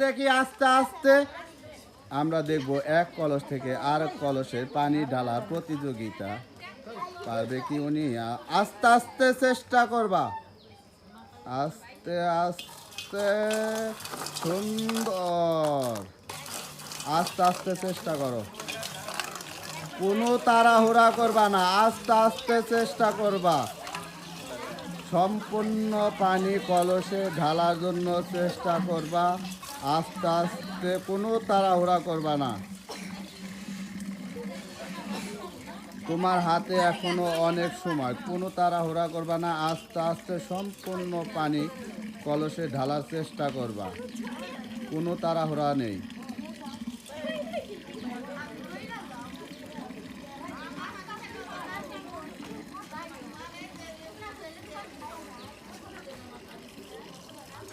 দেখি আস্তে আস্তে? আমরা দেখব এক কলস থেকে আর কলসের পানি ঢালার প্রতিযোগিতা। পারবে কি উনি? আস্তে আস্তে চেষ্টা করবা। আস্তে আস্তে সুন্দর। আস্তে আস্তে চেষ্টা করো। কোনো তাড়াহুড়া করবা না, আস্তে আস্তে চেষ্টা করবা। সম্পূর্ণ পানি কলসে ঢালার জন্য চেষ্টা করবা। আস্তে আস্তে কোনো তাড়াহুড়া করবা না। তোমার হাতে এখনও অনেক সময়। কোনো তাড়াহুড়া করবা না, আস্তে আস্তে সম্পূর্ণ পানি কলসে ঢালার চেষ্টা করবা। কোনো তাড়াহুড়া নেই।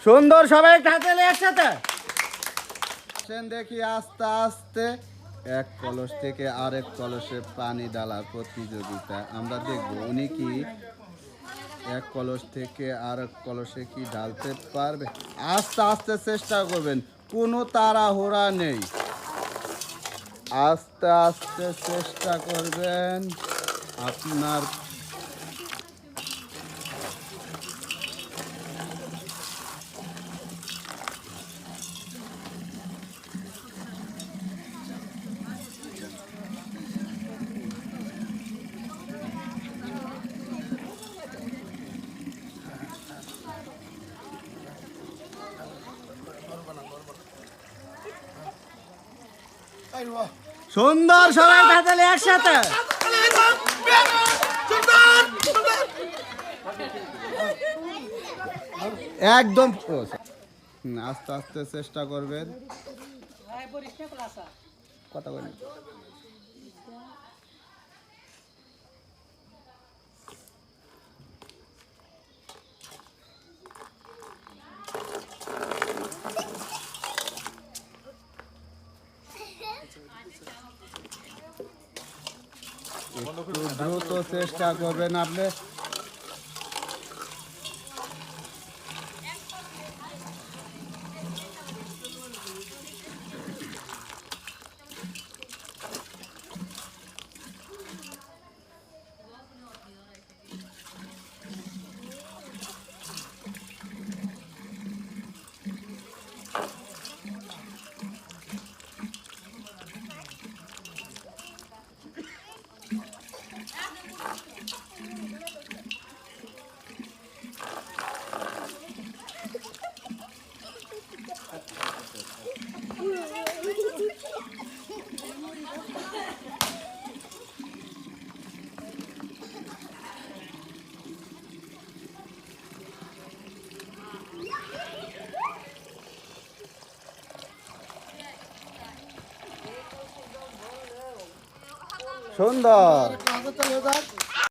সুন্দর সবাই হাতে একসাথে আসেন দেখি আস্তে আস্তে। এক কলস থেকে আরেক কলসে পানি ডালার প্রতিযোগিতা। আমরা দেখব উনি কি এক কলস থেকে আরেক কলসে কি ঢালতে পারবে? আস্তে আস্তে চেষ্টা করবেন, কোনো তাড়াহুড়া নেই। আস্তে আস্তে চেষ্টা করবেন। আপনার সুন্দর সবাই তাহলে একসাথে। একদম। আস্তে আস্তে চেষ্টা করবেন। কথা বলেন। দ্রুত চেষ্টা করবেন আপনি। সুন্দর